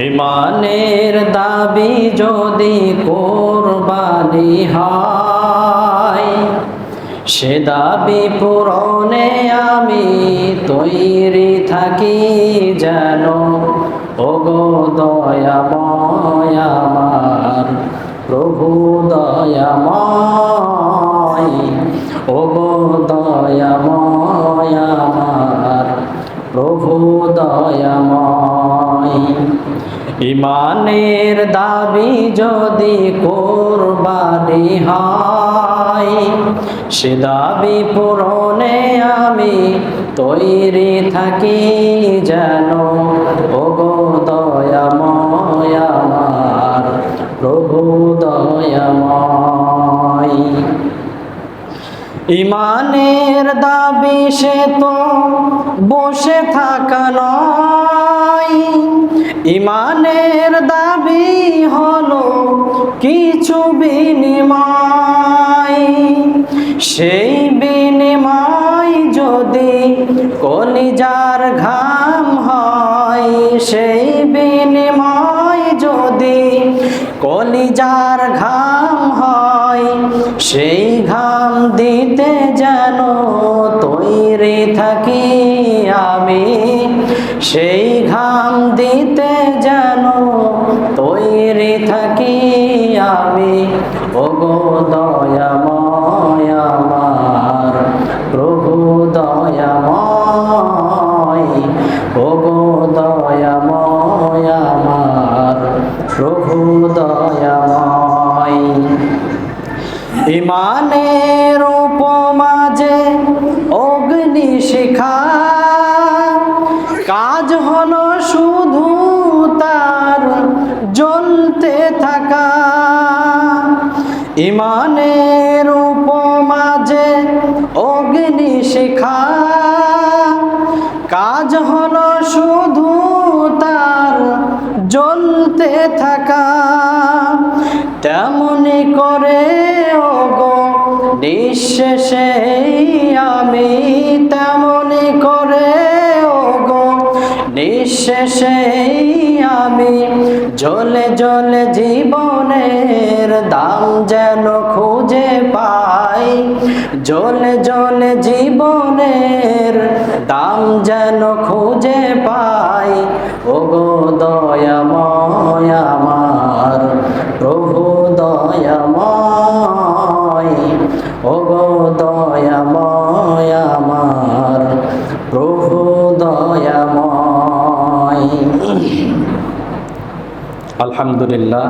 ইমানের দাবি যদি কোরবানি হয়, সে দাবি পূরণে আমি তৈরি থাকি যেন, ওগো দয়াময় আমার, প্রভু দয়াময়, ওগো দয়াময় আমার, প্রভু দয়াময়। ইমানের দাবি যদি কোরবানি হয়, সে দাবি পূরণে আমি তৈরি থাকি যেন। ওগো দয়াময় প্রভু দয়াময়। ইমানের দাবি সে তো বসে থাকা নয়। ইমানের দাবি হলো কিছু বিনিময়। সেই বিনিময় যদি কলিজার ঘাম হয়, সেই বিনিময় যদি কলিজার ঘাম হয়, সেই ঘাম দিতে যেন তৈরি থাকি আমি। সেই থাকি আমি। ওগো দয়াময় আমার, প্রভু দয়াময়। ওগো দয়াময় আমার, প্রভু দয়াময়। ইমানের উপমাজে অগ্নি শিখা জ্বলতে থাকা। ইমানের উপমাজে অগ্নি শিখা। কাজ হলো শুধু তার জ্বলতে থাকা। তেমনি করে ওগো নিঃশেষে আমি তেমনি করে ওগো নিঃশেষে জলে জলে জীবনের দাম যেন খুঁজে পাই। জলে জলে জীবনের দাম যেন খুঁজে পাই। ওগো দয়াময় আমার, প্রভু দয়াময়। ওগো দয়াময় আমার, প্রভু দয়াময়। আলহামদুলিল্লাহ